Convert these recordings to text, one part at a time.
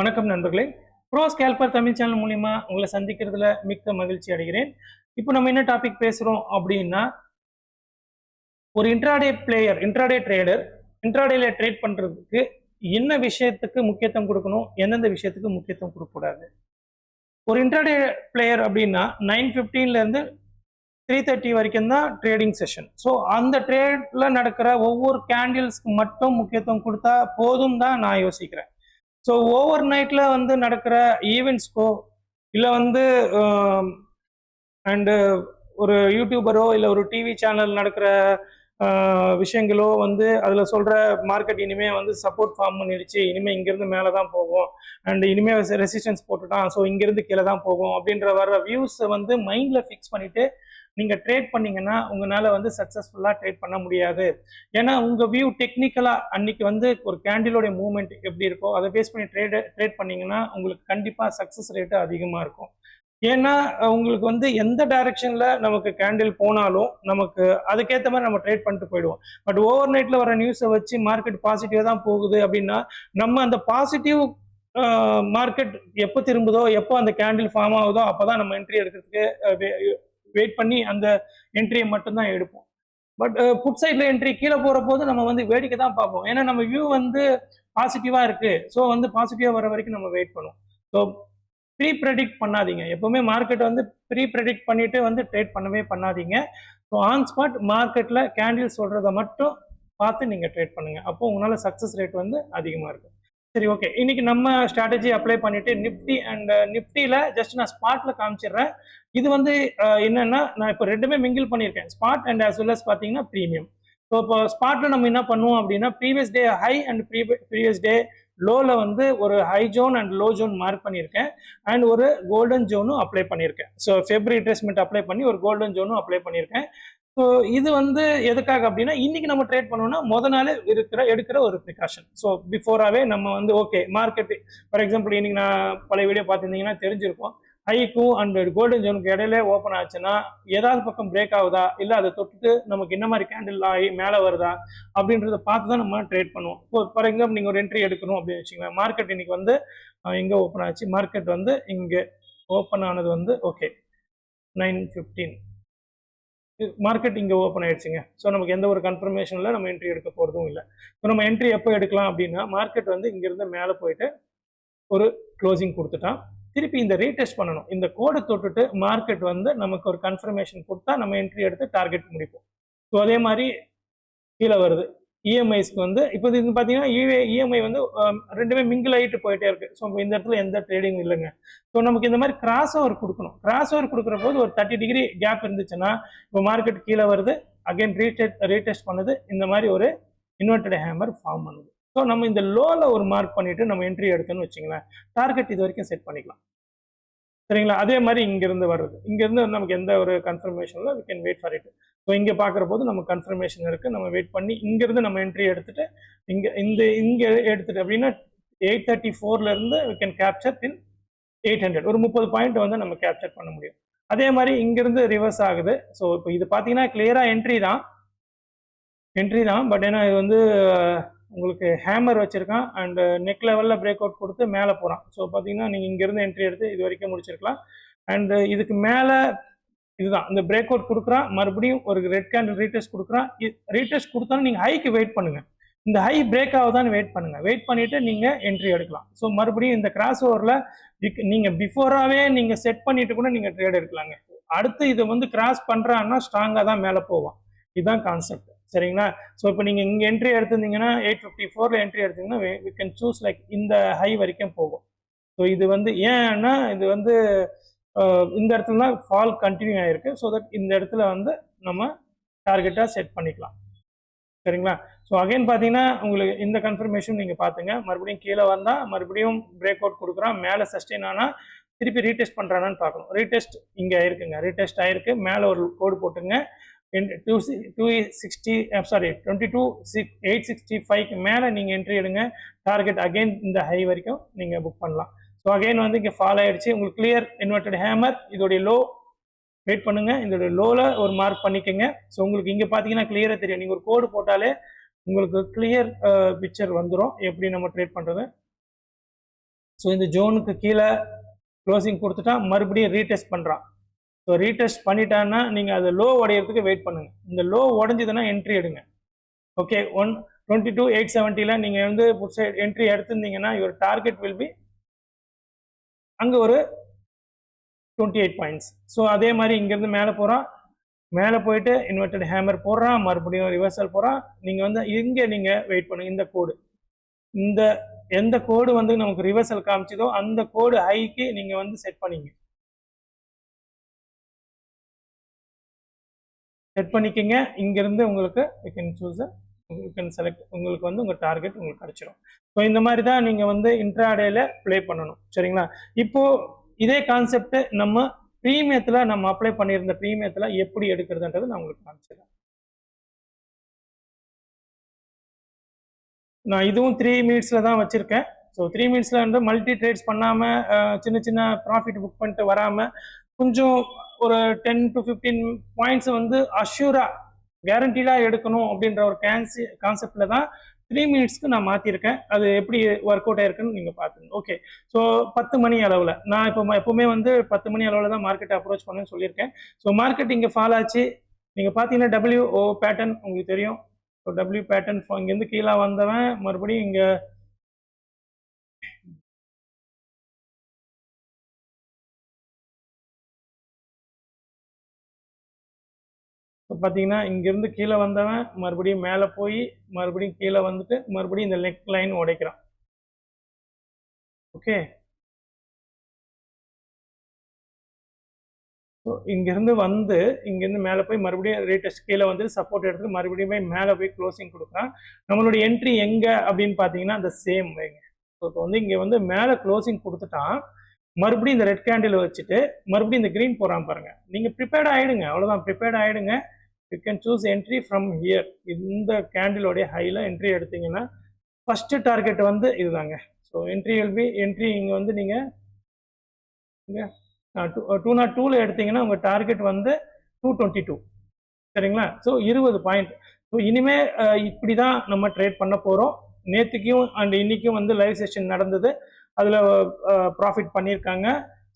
வணக்கம் நண்பர்களே. Bro Scalper Tamil channel மூலிமா உங்களை சந்திக்கிறதுல மிக்க மகிழ்ச்சி அடைகிறேன். இப்போ நம்ம என்ன டாபிக் பேசுறோம் அப்படின்னா ஒரு இன்ட்ராடே பிளேயர் இன்ட்ராடே ட்ரேடர் இன்ட்ராடேல ட்ரேட் பண்றதுக்கு என்ன விஷயத்துக்கு முக்கியத்துவம் கொடுக்கணும் எந்தெந்த விஷயத்துக்கு முக்கியத்துவம் கொடுக்கக்கூடாது ஒரு இன்ட்ராடே பிளேயர் அப்படின்னா நைன் இருந்து த்ரீ தேர்ட்டி வரைக்கும் தான் ட்ரேடிங் செஷன் ஸோ அந்த ட்ரேடில் நடக்கிற ஒவ்வொரு கேண்டில்ஸ்க்கு மட்டும் முக்கியத்துவம் கொடுத்தா போதும் தான் நான் யோசிக்கிறேன். ஸோ ஓவர் நைட்டில் வந்து நடக்கிற ஈவெண்ட்ஸ்க்கோ இல்லை வந்து அண்டு ஒரு யூடியூபரோ இல்லை ஒரு டிவி சேனல் நடக்கிற விஷயங்களோ வந்து அதில் சொல்கிற மார்க்கெட் இனிமேல் வந்து சப்போர்ட் ஃபார்ம் பண்ணிடுச்சு. இனிமேல் இங்கேருந்து மேலே தான் போகும். அண்ட் இனிமேல் ரெசிஸ்டன்ஸ் போட்டுட்டான். ஸோ இங்கேருந்து கீழே தான் போகும். அப்படின்ற வர்ற வியூஸை வந்து மைண்டில் ஃபிக்ஸ் பண்ணிவிட்டு நீங்கள் ட்ரேட் பண்ணீங்கன்னா உங்களால் வந்து சக்ஸஸ்ஃபுல்லாக ட்ரேட் பண்ண முடியாது. ஏன்னா உங்கள் வியூ டெக்னிக்கலாக அன்னைக்கு வந்து ஒரு கேண்டிலோடைய மூவ்மெண்ட் எப்படி இருக்கோ அதை பேஸ் பண்ணி ட்ரேட் ட்ரேட் பண்ணீங்கன்னா உங்களுக்கு கண்டிப்பாக சக்ஸஸ் ரேட்டு அதிகமாக இருக்கும். ஏன்னா உங்களுக்கு வந்து எந்த டைரக்ஷன்ல நமக்கு கேண்டில் போனாலும் நமக்கு அதுக்கேற்ற மாதிரி நம்ம ட்ரேட் பண்ணிட்டு போயிடுவோம். பட் ஓவர் நைட்ல வர நியூஸை வச்சு மார்க்கெட் பாசிட்டிவா தான் போகுது அப்படின்னா நம்ம அந்த பாசிட்டிவ் மார்க்கெட் எப்போ திரும்புதோ எப்போ அந்த கேண்டில் ஃபார்ம் ஆகுதோ அப்போதான் நம்ம என்ட்ரி எடுக்கிறதுக்கு வெயிட் பண்ணி அந்த என்ட்ரியை மட்டும்தான் எடுப்போம். பட் புட் சைடில் என்ட்ரி கீழே போகிற போது நம்ம வந்து வேடிக்கை தான் பார்ப்போம். ஏன்னா நம்ம வியூ வந்து பாசிட்டிவாக இருக்குது ஸோ வந்து பாசிட்டிவாக வர வரைக்கும் நம்ம வெயிட் பண்ணுவோம். ஸோ ப்ரீ ப்ரெடிக்ட் பண்ணாதீங்க. எப்போவுமே மார்க்கெட் வந்து ப்ரீ ப்ரெடிக்ட் பண்ணிட்டு வந்து ட்ரேட் பண்ணவே பண்ணாதீங்க. ஸோ ஆன் ஸ்பாட் மார்க்கெட்டில் கேண்டில் சொல்கிறத மட்டும் பார்த்து நீங்கள் ட்ரேட் பண்ணுங்க. அப்போ உங்களால் சக்ஸஸ் ரேட் வந்து அதிகமாக இருக்கும். சரி ஓகே இன்னைக்கு நம்ம ஸ்ட்ராட்டஜி அப்ளை பண்ணிட்டு நிஃப்டி அண்ட் நிப்டியில ஜஸ்ட் நான் ஸ்பாட்ல காமிச்சிடுறேன். இது வந்து uh, என்னன்னா நான் இப்போ ரெண்டுமே மிங்கிள் பண்ணியிருக்கேன். Spot and as well as பார்த்தீங்கன்னா ப்ரீமியம் ஸோ இப்போ ஸ்பாட்ல நம்ம என்ன பண்ணுவோம் அப்படின்னா previous day high and previous day லோவில் வந்து ஒரு high zone and low zone mark பண்ணியிருக்கேன். அண்ட் ஒரு கோல்டன் ஜோனும் அப்ளை பண்ணியிருக்கேன். ஸோ ஃபெப்ரி ட்ரேஸ்மெண்ட் அப்ளை பண்ணி ஒரு கோல்டன் ஜோனும் அப்ளை பண்ணியிருக்கேன். ஸோ இது வந்து எதுக்காக அப்படின்னா இன்னைக்கு நம்ம ட்ரேட் பண்ணோம்னா முத நாள் இருக்கிற எடுக்கிற ஒரு ப்ரிகாஷன் ஸோ பிஃபோராகவே நம்ம வந்து ஓகே மார்க்கெட் ஃபார் எக்ஸாம்பிள் இன்னைக்கு நான் பழைய வீடியோ பார்த்துருந்தீங்கன்னா தெரிஞ்சிருக்கும். ஹைக்கும் அண்ட் கோல்டன் ஜோனுக்கு இடையில ஓப்பன் ஆச்சுன்னா ஏதாவது பக்கம் பிரேக் ஆகுதா? இல்லை அதை தொட்டுட்டு நமக்கு என்ன மாதிரி கேண்டில் ஆகி மேலே வருதா? அப்படின்றத பார்த்து தான் நம்ம ட்ரேட் பண்ணுவோம். இப்போ ஃபார் எக்ஸாம்பிள் நீங்கள் ஒரு என்ட்ரி எடுக்கணும் அப்படின்னு வச்சுக்கோங்களேன். மார்க்கெட் இன்னைக்கு வந்து எங்கே ஓப்பன் ஆச்சு? மார்க்கெட் வந்து இங்கே ஓப்பன் ஆனது வந்து ஓகே நைன் ஃபிஃப்டீன் மார்க்கெட் இங்கே ஓப்பன் ஆயிடுச்சுங்க. ஸோ நமக்கு எந்த ஒரு கன்ஃபர்மேஷனில் நம்ம என்ட்ரி எடுக்க போகிறதும் இல்லை. ஸோ நம்ம என்ட்ரி எப்போ எடுக்கலாம் அப்படின்னா மார்க்கெட் வந்து இங்கேருந்து மேலே போயிட்டு ஒரு க்ளோசிங் கொடுத்துட்டான் திருப்பி இந்த ரீடெஸ்ட் பண்ணணும். இந்த கோடை தொட்டுட்டு மார்க்கெட் வந்து நமக்கு ஒரு கன்ஃபர்மேஷன் கொடுத்தா நம்ம என்ட்ரி எடுத்து டார்கெட் முடிப்போம். ஸோ அதே மாதிரி கீழே வருது. இஎம்ஐஸ்க்கு வந்து இப்போ இது பார்த்தீங்கன்னா இஎம்ஐ வந்து ரெண்டுமே மிங்கிள் ஆகிட்டு போயிட்டே இருக்கு. ஸோ இந்த இடத்துல எந்த ட்ரேடிங் இல்லைங்க. ஸோ நமக்கு இந்த மாதிரி கிராஸ் ஓவர் கொடுக்கணும். கிராஸ் ஓவர் கொடுக்குற போது ஒரு தேர்ட்டி டிகிரி கேப் இருந்துச்சுன்னா இப்போ மார்க்கெட் கீழே வருது. அகைன் ரீடெஸ்ட் ரீடெஸ்ட் பண்ணுது. இந்த மாதிரி ஒரு இன்வெர்டட் ஹேமர் ஃபார்ம் பண்ணுது. ஸோ நம்ம இந்த லோவில் ஒரு மார்க் பண்ணிட்டு நம்ம என்ட்ரி எடுத்தோன்னு வச்சுங்களேன் டார்கெட் இது வரைக்கும் செட் பண்ணிக்கலாம். சரிங்களா? அதே மாதிரி இங்கேருந்து வருது இங்கிருந்து நமக்கு எந்த ஒரு கன்ஃபர்மேஷனில் we can wait for it so இங்கே பார்க்குற போது நமக்கு கன்ஃபர்மேஷன் இருக்குது நம்ம வெயிட் பண்ணி இங்கேருந்து நம்ம என்ட்ரி எடுத்துட்டு இங்கே இந்த இங்கே எடுத்துகிட்டு அப்படின்னா eight thirty ஃபோர்லேருந்து we can capture till eight hundred ஒரு முப்பது பாயிண்ட் வந்து நம்ம கேப்சர் பண்ண முடியும். அதே மாதிரி இங்கேருந்து ரிவர்ஸ் ஆகுது. ஸோ இப்போ இது பார்த்தீங்கன்னா கிளியராக என்ட்ரி தான். என்ட்ரி தான். பட் ஏன்னா இது வந்து உங்களுக்கு ஹேமர் வச்சுருக்கான் அண்டு நெக் லெவலில் பிரேக் அவுட் கொடுத்து மேலே போகிறான் ஸோ பார்த்தீங்கன்னா நீங்கள் இங்கேருந்து என்ட்ரி எடுத்து இது வரைக்கும் முடிச்சிருக்கலாம். அண்டு இதுக்கு மேலே இதுதான் இந்த பிரேக் அவுட் கொடுக்குறான் மறுபடியும் ஒரு ரெட் கேண்டில் ரீடெஸ்ட் கொடுக்குறான். ரீடெஸ்ட் கொடுத்தாலும் நீங்கள் ஹைக்கு வெயிட் பண்ணுங்கள் இந்த ஹை பிரேக் ஆகுதான்னு வெயிட் பண்ணுங்கள் வெயிட் பண்ணிவிட்டு நீங்கள் என்ட்ரி எடுக்கலாம். ஸோ மறுபடியும் இந்த கிராஸ் ஓவரில் நீங்கள் பிஃபோராகவே நீங்கள் செட் பண்ணிவிட்டு கூட நீங்கள் ட்ரேட் எடுக்கலாங்க. அடுத்து இதை வந்து கிராஸ் பண்ணுறான்னா ஸ்ட்ராங்காக தான் மேலே போவான். இதுதான் கான்செப்ட் சரிங்களா? ஸோ இப்போ நீங்கள் இங்கே என்ட்ரி எடுத்திருந்தீங்கன்னா எயிட் ஃபிஃப்டி ஃபோரில் என்ட்ரி எடுத்தீங்கன்னா வி கேன் சூஸ் லைக் இந்த ஹை வரைக்கும் போகும். ஸோ இது வந்து ஏன்னா இது வந்து இந்த இடத்துல தான் ஃபால் கண்டினியூ ஆகிருக்கு ஸோ தட் இந்த இடத்துல வந்து நம்ம டார்கெட்டாக செட் பண்ணிக்கலாம். சரிங்களா? ஸோ அகைன் பார்த்தீங்கன்னா உங்களுக்கு இந்த கன்ஃபர்மேஷன் நீங்கள் பார்த்துங்க மறுபடியும் கீழே வந்தால் மறுபடியும் பிரேக் அவுட் கொடுக்குறான். மேலே சஸ்டெயின் ஆனால் திருப்பி ரீடெஸ்ட் பண்ணுறானான்னு பார்க்கணும் ரீடெஸ்ட் இங்கே இருக்குங்க. ரீடெஸ்ட் ஆயிருக்கு. மேலே ஒரு கோடு போட்டுங்க two two sixty sorry twenty two six eight sixty ஃபைவ்க்கு மேலே நீங்கள் என்ட்ரி எடுங்க. டார்கெட் அகைன் இந்த ஹை வரைக்கும் நீங்கள் புக் பண்ணலாம். ஸோ அகைன் வந்து இங்கே ஃபால் ஆயிடுச்சு. உங்களுக்கு கிளியர் இன்வெர்டட் ஹேமர் இதோடைய லோ வெயிட் பண்ணுங்க. இதோடைய லோவில் ஒரு மார்க் பண்ணிக்கோங்க. ஸோ உங்களுக்கு இங்கே பார்த்தீங்கன்னா கிளியராக தெரியும். நீங்கள் ஒரு கோடு போட்டாலே உங்களுக்கு கிளியர் பிக்சர் வந்துடும் எப்படி நம்ம ட்ரேட் பண்ணுறது ஸோ இந்த ஜோனுக்கு கீழே க்ளோசிங் கொடுத்துட்டா மறுபடியும் ரீடெஸ்ட் பண்ணுறான் ஸோ ரீடெஸ்ட் பண்ணிட்டான்னா நீங்கள் அதை லோ உடையிறதுக்கு வெயிட் பண்ணுங்கள் இந்த லோ உடஞ்சிதுன்னா என்ட்ரி எடுங்க. Okay one twenty two eight செவன்ட்டியில் நீங்கள் வந்து என்ட்ரி எடுத்திருந்தீங்கன்னா யுவர் டார்கெட் வில் பி அங்கே ஒரு டுவெண்ட்டி எயிட் பாயிண்ட்ஸ் ஸோ அதே மாதிரி இங்கேருந்து மேலே போகிறான் மேலே போயிட்டு இன்வெர்டட் ஹேமர் போடுறான் மறுபடியும் ரிவர்சல் போகிறான் நீங்கள் வந்து இங்கே நீங்கள் வெயிட் பண்ணுங்கள் இந்த கோடு இந்த எந்த கோடு வந்து நமக்கு ரிவர்சல் காமிச்சதோ அந்த கோடு ஹைக்கு நீங்கள் வந்து செட் பண்ணிங்க. செட் பண்ணிக்கிங்க. இங்கேருந்து உங்களுக்கு you can choose you can select உங்களுக்கு வந்து உங்கள் டார்கெட் உங்களுக்கு கிடச்சிரும். ஸோ இந்த மாதிரி தான் நீங்கள் வந்து இன்ட்ராடேல ப்ளே பண்ணணும். சரிங்களா? இப்போது இதே கான்செப்ட்டு நம்ம ப்ரீமியத்தில் நம்ம அப்ளை பண்ணியிருந்த ப்ரீமியத்தில் எப்படி எடுக்கிறதுன்றது நான் உங்களுக்கு காமிச்சிடுறேன். நான் இதுவும் த்ரீ மினிட்ஸில் தான் வச்சுருக்கேன். ஸோ த்ரீ மினிட்ஸில் வந்து மல்டி ட்ரேட்ஸ் பண்ணாமல் சின்ன சின்ன ப்ராஃபிட் புக் பண்ணிட்டு வராமல் கொஞ்சம் ஒரு டென் டு ஃபிஃப்டீன் பாயிண்ட்ஸ் வந்து அஷ்யூராக கேரண்டீடாக எடுக்கணும் அப்படின்ற ஒரு கேன்சி கான்செப்ட்ல தான் த்ரீ மினிட்ஸ்க்கு நான் மாற்றிருக்கேன் அது எப்படி ஒர்க் அவுட் ஆயிருக்குன்னு நீங்கள் பார்த்துங்க ஓகே ஸோ பத்து மணி அளவில் நான் இப்போ எப்போவுமே வந்து பத்து மணி அளவில் தான் மார்க்கெட்டை அப்ரோச் பண்ணுன்னு சொல்லியிருக்கேன். ஸோ மார்க்கெட் இங்கே ஃபாலோ ஆச்சு. நீங்கள் பார்த்தீங்கன்னா டபிள்யூ ஓ பேட்டர்ன் உங்களுக்கு தெரியும். ஸோ டபிள்யூ பேட்டர்ன் இங்கேருந்து கீழே வந்தவன் மறுபடியும் இங்கே பார்த்தீங்கன்னா இங்கேருந்து கீழே வந்தவன் மறுபடியும் மேலே போய் மறுபடியும் கீழே வந்துட்டு மறுபடியும் இந்த லெக் லைன் உடைக்கிறான். ஓகே ஸோ இங்கேருந்து வந்து இங்கேருந்து மேலே போய் மறுபடியும் ரேட்டஸ்ட் கீழே வந்து சப்போர்ட் எடுத்து மறுபடியும் போய் மேலே போய் க்ளோசிங் கொடுக்குறான். நம்மளுடைய என்ட்ரி எங்கே அப்படின்னு பார்த்தீங்கன்னா அந்த சேம் வைங்க ஸோ இப்போ வந்து இங்கே வந்து மேலே க்ளோசிங் கொடுத்துட்டான். மறுபடியும் இந்த ரெட் கேண்டில் வச்சுட்டு மறுபடியும் இந்த க்ரீன் போகிறான் பாருங்கள் நீங்கள் ப்ரிப்பேர்ட் ஆகிடுங்க அவ்வளோதான் ப்ரிப்பேர்ட் ஆகிடுங்க you can choose entry from here இந்த கேண்டிலோடைய ஹையில் என்ட்ரி எடுத்தீங்கன்னா ஃபஸ்ட்டு டார்கெட் வந்து இதுதாங்க. So entry will be entry இங்கே வந்து நீங்கள் இங்கே டூ நாட் டூவில் எடுத்தீங்கன்னா உங்கள் டார்கெட் வந்து டூ டுவெண்ட்டி டூ சரிங்களா? ஸோ இருபது பாயிண்ட் ஸோ இனிமேல் இப்படி தான் நம்ம ட்ரேட் பண்ண போகிறோம் நேற்றுக்கும் அண்ட் இன்றைக்கும் வந்து லைவ் செஷன் நடந்தது. அதில் ப்ராஃபிட் பண்ணியிருக்காங்க.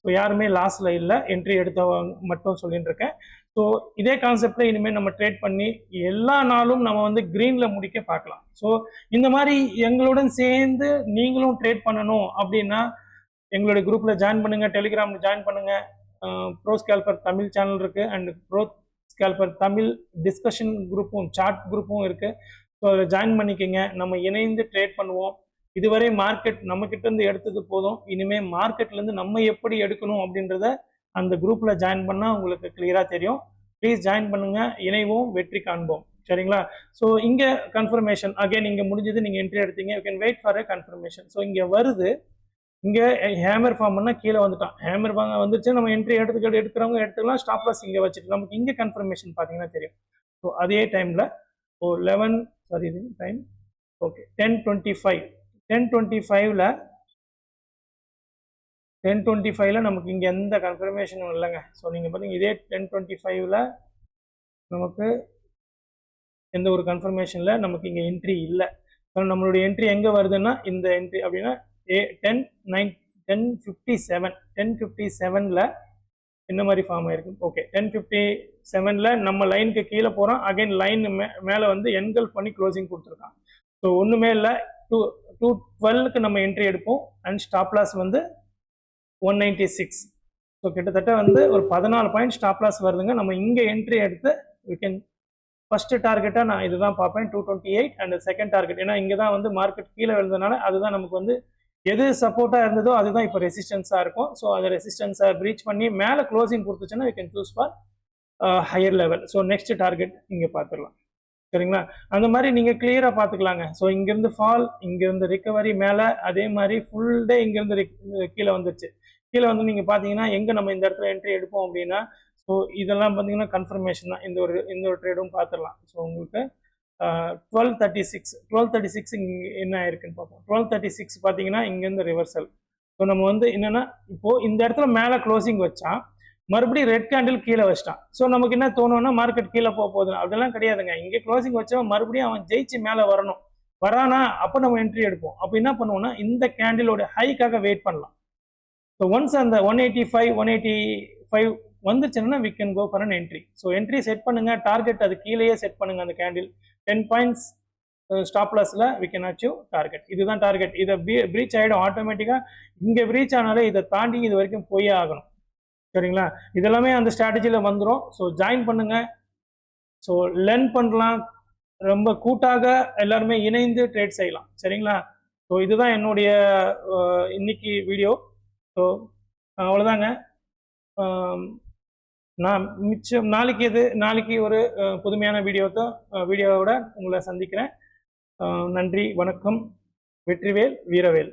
ஸோ யாருமே லாஸில் இல்லை. என்ட்ரி எடுத்தவங்க மட்டும் சொல்லிட்டு இருக்கேன். ஸோ இதே கான்செப்டில் இனிமேல் நம்ம ட்ரேட் பண்ணி எல்லா நாளும் நம்ம வந்து க்ரீனில் முடிக்க பார்க்கலாம். ஸோ இந்த மாதிரி எங்களுடன் சேர்ந்து நீங்களும் ட்ரேட் பண்ணணும் அப்படின்னா எங்களுடைய குரூப்பில் ஜாயின் பண்ணுங்கள் டெலிகிராமில் ஜாயின் பண்ணுங்கள் ப்ரோ ஸ்கேல்பர் தமிழ் சேனல் இருக்குது and Bro Scalper Tamil discussion குரூப்பும் chart குரூப்பும் இருக்குது ஸோ அதில் ஜாயின் பண்ணிக்கோங்க. நம்ம இணைந்து ட்ரேட் பண்ணுவோம். இதுவரை மார்க்கெட் நம்ம இருந்து எடுத்தது போதும். இனிமேல் மார்க்கெட்லேருந்து நம்ம எப்படி எடுக்கணும் அப்படின்றத அந்த குரூப்பில் ஜாயின் பண்ணால் உங்களுக்கு கிளியராக தெரியும். ப்ளீஸ் ஜாயின் பண்ணுங்கள் இணைவோம். வெற்றி காண்போம். சரிங்களா? ஸோ இங்கே கன்ஃபர்மேஷன் அகைன் இங்கே முடிஞ்சது. நீங்கள் என்ட்ரி எடுத்தீங்க. You can wait for a confirmation so இங்கே வருது. இங்கே ஹேமர் ஃபார்ம் கீழே வந்துட்டான். ஹேமர் ஃபார்ம் வந்துச்சு நம்ம என்ட்ரி எடுத்துக்கிட்டு எடுக்கிறவங்க எடுத்துக்கலாம். ஸ்டாப் லாஸ் இங்கே வச்சுட்டு நமக்கு இங்கே கன்ஃபர்மேஷன் பார்த்தீங்கன்னா தெரியும். ஸோ அதே டைமில் ஓ eleven sorry time okay ten twenty five ten twenty ஃபைவ்ல டென் டுவெண்ட்டி ஃபைவ்ல நமக்கு இங்கே எந்த கன்ஃபர்மேஷனும் இல்லைங்க. ஸோ நீங்கள் பார்த்தீங்க இதே டென் டுவெண்ட்டி ஃபைவ்ல நமக்கு எந்த ஒரு கன்ஃபர்மேஷனில் நமக்கு இங்கே என்ட்ரி இல்லை. ஸோ நம்மளுடைய என்ட்ரி எங்கே வருதுன்னா இந்த என்ட்ரி அப்படின்னா a ten nine ten fifty seven ten fifty செவனில் என்ன மாதிரி ஃபார்ம் ஆயிருக்கு? ஓகே டென் ஃபிஃப்டி செவனில் நம்ம லைனுக்கு கீழே போகிறோம் அகைன் லைன் மே மேலே வந்து என்கல் பண்ணி க்ளோசிங் கொடுத்துருக்கான். ஸோ ஒன்றுமே இல்லை. டூ டூ டுவெல்க்கு நம்ம என்ட்ரி எடுப்போம். அண்ட் ஸ்டாப்லாஸ் வந்து ஒன் நைன்டி சிக்ஸ் ஸோ கிட்டத்தட்ட வந்து ஒரு பதினாலு பாயிண்ட் ஸ்டாப் லாஸ் வருதுங்க. நம்ம இங்கே என்ட்ரி எடுத்து வி கேன் ஃபர்ஸ்ட் டார்கெட்டாக நான் இதுதான் பார்ப்பேன் two twenty eight and second target ஏன்னா இங்கே தான் வந்து மார்க்கெட் கீழே விழுந்தனால அதுதான் நமக்கு வந்து எது சப்போர்ட்டாக இருந்ததோ அதுதான் இப்போ ரெசிஸ்டன்ஸாக இருக்கும். ஸோ அதை ரெசிஸ்டன்ஸை ப்ரீச் பண்ணி மேலே closing கொடுத்துச்சுன்னா we can choose for higher level so next target இங்கே பார்த்துடலாம். சரிங்களா? அந்த மாதிரி நீங்கள் கிளியராக பார்த்துக்கலாங்க ஸோ இங்கேருந்து ஃபால் இங்கேருந்து ரிக்கவரி மேலே அதே மாதிரி ஃபுல் டே இங்கேருந்து கீழே வந்துருச்சு. கீழே வந்து நீங்கள் பார்த்தீங்கன்னா எங்கே நம்ம இந்த இடத்துல என்ட்ரி எடுப்போம் அப்படின்னா ஸோ இதெல்லாம் பார்த்தீங்கன்னா கன்ஃபர்மேஷன் தான். இந்த ஒரு இந்த ஒரு ட்ரேடும் பார்த்துடலாம் ஸோ உங்களுக்கு twelve thirty six twelve thirty six இங்கே என்ன ஆயிருக்குன்னு பார்ப்போம் டுவெல் தேர்ட்டி சிக்ஸ் பார்த்தீங்கன்னா இங்கேருந்து ரிவர்சல் ஸோ நம்ம வந்து என்னென்னா இப்போது இந்த இடத்துல மேலே க்ளோசிங் வச்சா மறுபடியும் ரெட் கேண்டில் கீழே வச்சிட்டான். ஸோ நமக்கு என்ன தோணும்னா மார்க்கெட் கீழே போக போகுது அதெல்லாம் கிடையாதுங்க. இங்கே க்ளோசிங் வச்சவன் மறுபடியும் அவன் ஜெயிச்சு மேலே வரணும். வரானா அப்போ நம்ம என்ட்ரி எடுப்போம். அப்போ என்ன பண்ணுவோம்னா இந்த கேண்டிலோட ஹைக்காக வெயிட் பண்ணலாம். ஸோ ஒன்ஸ் அந்த one eighty five one eighty five வந்துச்சுன்னா we can go for an entry so entry set பண்ணுங்க. டார்கெட் அது கீழேயே செட் பண்ணுங்க அந்த கேண்டில் டென் பாயிண்ட்ஸ் ஸ்டாப் லாஸில் வி கேன் அச்சீவ் டார்கெட் இதுதான் டார்கெட் இதை ப்ரீச் ஆகிடும் ஆட்டோமேட்டிக்காக இங்கே ப்ரீச் ஆனாலே இதை தாண்டி இது வரைக்கும் போயே ஆகணும். சரிங்களா? இதெல்லாமே அந்த ஸ்ட்ராட்டஜியில் வந்துடும் ஸோ ஜாயின் பண்ணுங்கள் ஸோ லேர்ன் பண்ணலாம். ரொம்ப கூட்டாக எல்லாருமே இணைந்து ட்ரேட் செய்யலாம். சரிங்களா? ஸோ இதுதான் என்னுடைய இன்னைக்கு வீடியோ ஸோ அவ்வளோதாங்க. நான் மிச்சம் நாளைக்கு இது நாளைக்கு ஒரு புதுமையான வீடியோத்தை வீடியோவோட உங்களை சந்திக்கிறேன். நன்றி வணக்கம். வெற்றிவேல் வீரவேல்.